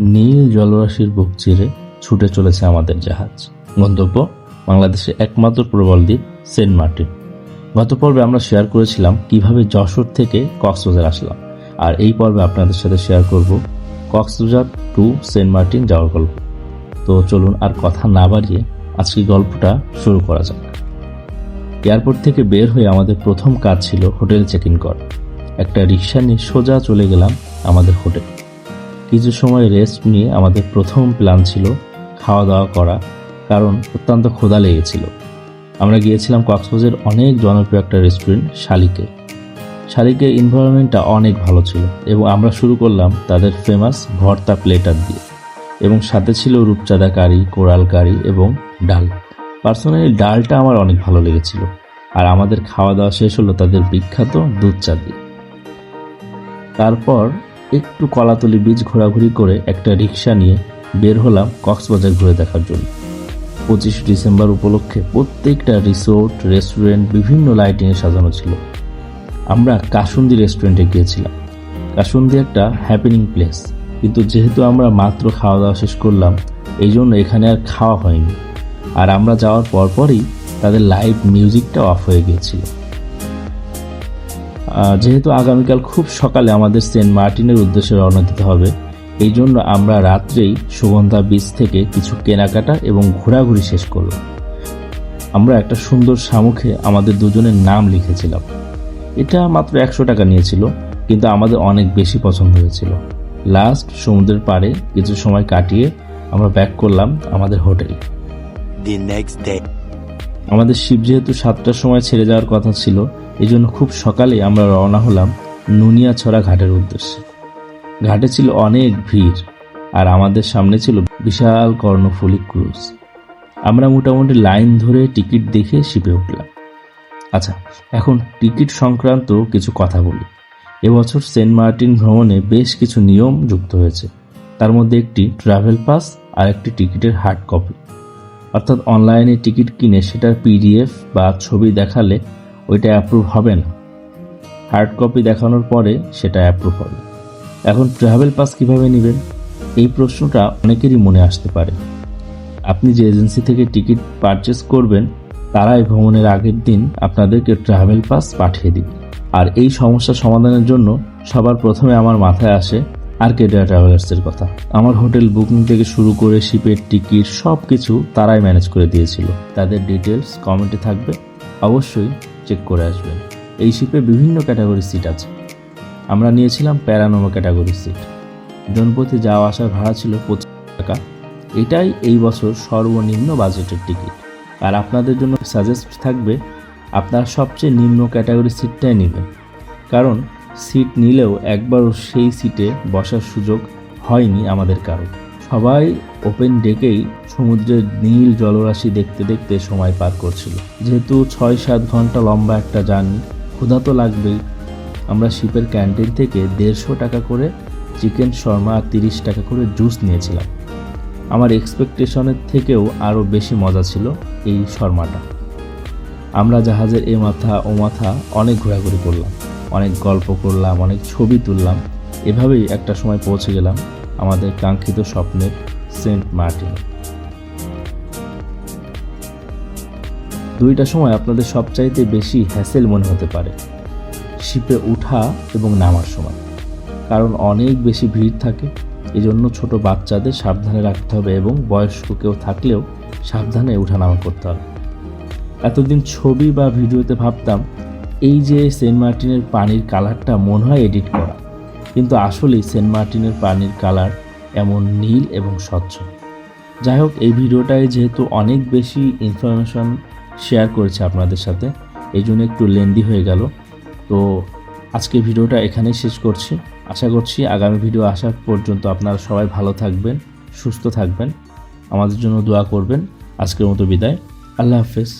নীল জলরাশির বুক চিরে ছুটে চলেছে আমাদের জাহাজ। গন্তব্য বাংলাদেশের একমাত্র প্রবল দ্বীপ, সেন্ট মার্টিন। গত পর্বে আমরা শেয়ার করেছিলাম কীভাবে যশোর থেকে কক্সবাজার আসলাম। আর এই পর্বে আপনাদের সাথে শেয়ার করব কক্সবাজার টু সেন্ট মার্টিন যাওয়ার গল্প। তো চলুন আর কথা না বাড়িয়ে আজকে গল্পটা শুরু করা যাক। এয়ারপোর্ট থেকে বের হয়ে আমাদের প্রথম কাজ ছিল হোটেল চেক ইন করা। একটা রিক্সা নিয়ে সোজা চলে গেলাম আমাদের হোটেল। কিছু সময় রেস্ট নিয়ে আমাদের প্রথম প্ল্যান ছিল খাওয়া দাওয়া করা, কারণ অত্যন্ত ক্ষুধা লেগেছিল। আমরা গিয়েছিলাম কক্সবাজারের অনেক জনপ্রিয় একটা রেস্টুরেন্ট শালিকে শালিকের এনভায়রনমেন্টটা অনেক ভালো ছিল এবং আমরা শুরু করলাম তাদের ফেমাস ভর্তা প্লেটার দিয়ে। এবং সাথে ছিল রূপচাঁদা কারি কোরাল কারি এবং ডাল। পার্সোনালি ডালটা আমার অনেক ভালো লেগেছিল। আর আমাদের খাওয়া দাওয়া শেষ হলো তাদের বিখ্যাত দুধ চা দিয়ে। তারপর একটু কলাতলি বীজ ঘোরাঘুরি করে একটা রিক্সা নিয়ে বের হলাম কক্সবাজার ঘুরে দেখার জন্য। পঁচিশ ডিসেম্বর উপলক্ষে প্রত্যেকটা রিসোর্ট রেস্টুরেন্ট বিভিন্ন লাইটিংয়ে সাজানো ছিল। আমরা কাসুন্দি রেস্টুরেন্টে গিয়েছিলাম। কাসুন্দি একটা হ্যাপেনিং প্লেস কিন্তু যেহেতু আমরা মাত্র খাওয়া দাওয়া শেষ করলাম, এই জন্য এখানে আর খাওয়া হয়নি। আর আমরা যাওয়ার পরপরই তাদের লাইভ মিউজিকটা অফ হয়ে গিয়েছিল। যেহেতু আগামীকাল খুব সকালে আমাদের সেন্ট মার্টিনের উদ্দেশ্যে রওনা দিতে হবে, এই জন্য আমরা রাত্রেই সুগন্ধা বীচ থেকে কিছু কেনাকাটা এবং ঘোরাঘুরি শেষ করলাম আমরা একটা সুন্দর শামুখে আমাদের দুজনের নাম লিখেছিলাম। এটা মাত্র একশো টাকা নিয়েছিল, কিন্তু আমাদের অনেক বেশি পছন্দ হয়েছিল। লাস্ট সমুদ্রের পাড়ে কিছু সময় কাটিয়ে আমরা ব্যাক করলাম আমাদের হোটেলে. আমাদের শিপ যেহেতু সাতটার সময় ছেড়ে যাওয়ার কথা ছিল এই জন্য খুব সকালে আমরা রওনা হলাম নুনিয়াছড়া ঘাটের উদ্দেশ্যে। ঘাটে ছিল অনেক ভিড়, আর আমাদের সামনে ছিল বিশাল কর্ণফুলী ক্রুজ। আমরা মোটামুটি লাইন ধরে টিকিট দেখে শিপে উঠলাম। আচ্ছা এখন টিকিট সংক্রান্ত কিছু কথা বলি। এবছর সেন্ট মার্টিন ভ্রমণে বেশ কিছু নিয়ম যুক্ত হয়েছে। তার মধ্যে একটি ট্রাভেল পাস আর একটি টিকিটের হার্ড কপি। অর্থাৎ অনলাইনে টিকিট কিনে সেটার পিডিএফ বা ছবি দেখালে ওইটা অ্যাপ্রুভ হবে না। হার্ড কপি দেখানোর পরে সেটা অ্যাপ্রুভ হবে। এখন ট্রাভেল পাস কীভাবে নেবেন? এই প্রশ্নটা অনেকেরই মনে আসতে পারে। আপনি যে এজেন্সি থেকে টিকিট পারচেস করবেন, তারাই ভ্রমণের আগের দিন আপনাদেরকে ট্রাভেল পাস পাঠিয়ে দিবে। আর এই সমস্যা সমাধানের জন্য সবার প্রথমে আমার মাথায় আসে আর্কেডিয়া ট্রাভেলার্সের কথা। আমার হোটেল বুকিং থেকে শুরু করে শিপের টিকিট সব কিছু তারাই ম্যানেজ করে দিয়েছিল। তাদের ডিটেলস কমেন্টে থাকবে, অবশ্যই চেক করে আসবেন। এই শিপে বিভিন্ন ক্যাটাগরি সিট আছে। আমরা নিয়েছিলাম প্যারানোমো ক্যাটাগরি সিট। জনপ্রতি যাওয়া আসার ভাড়া ছিল পঁচিশ টাকা। এটাই এই বছর সর্বনিম্ন বাজেটের টিকিট। আর আপনাদের জন্য সাজেস্ট থাকবে, আপনারা সবচেয়ে নিম্ন ক্যাটাগরি সিটটাই নেবেন। কারণ সিট নিলেও একবারও সেই সিটে বসার সুযোগ হয়নি আমাদের কারও। সবাই ওপেন ডেকেই সমুদ্রের নীল জলরাশি দেখতে দেখতে সময় পার করছিল। যেহেতু ছয় সাত ঘণ্টা লম্বা একটা জার্নি, ক্ষুধা তো লাগবেই। আমরা শিপের ক্যান্টিন থেকে দেড়শো টাকা করে চিকেন শর্মা আর তিরিশ টাকা করে জুস নিয়েছিলাম। আমার এক্সপেকটেশনের থেকেও আরও বেশি মজা ছিল এই শর্মাটা। আমরা জাহাজের এ মাথা ও মাথা অনেক ঘোরাঘুরি করলাম। অনেক গল্প করলাম, অনেক ছবি তুললাম। এভাবেই একটা সময় পৌঁছে গেলাম আমাদের কাঙ্ক্ষিত স্বপ্নের সেন্ট মার্টিন। দুইটা সময় আপনাদের সবচাইতে বেশি হ্যাসেল মনে হতে পারে, শিপে ওঠা এবং নামার সময়। কারণ অনেক বেশি ভিড় থাকে, এজন্য ছোট বাচ্চাদের সাবধানে রাখতে হবে এবং বয়স্ক কেউ থাকলেও সাবধানে ওঠানামা করতে হবে। এতদিন ছবি বা ভিডিওতে ভাবতাম এই যে সেন্ট মার্টিনের পানির কালারটা মনে হয় এডিট করা, কিন্তু আসলেই সেন্ট মার্টিনের পানির কালার এমন নীল এবং স্বচ্ছ। যাই হোক, এই ভিডিওটায় যেহেতু অনেক বেশি ইনফরমেশন শেয়ার করেছে আপনাদের সাথে, এই জন্য একটু লেন্দি হয়ে গেল। তো আজকে ভিডিওটা এখানেই শেষ করছি। আশা করছি আগামী ভিডিও আসা পর্যন্ত আপনারা সবাই ভালো থাকবেন, সুস্থ থাকবেন। আমাদের জন্য দোয়া করবেন। আজকের মতো বিদায়। আল্লাহ হাফেজ।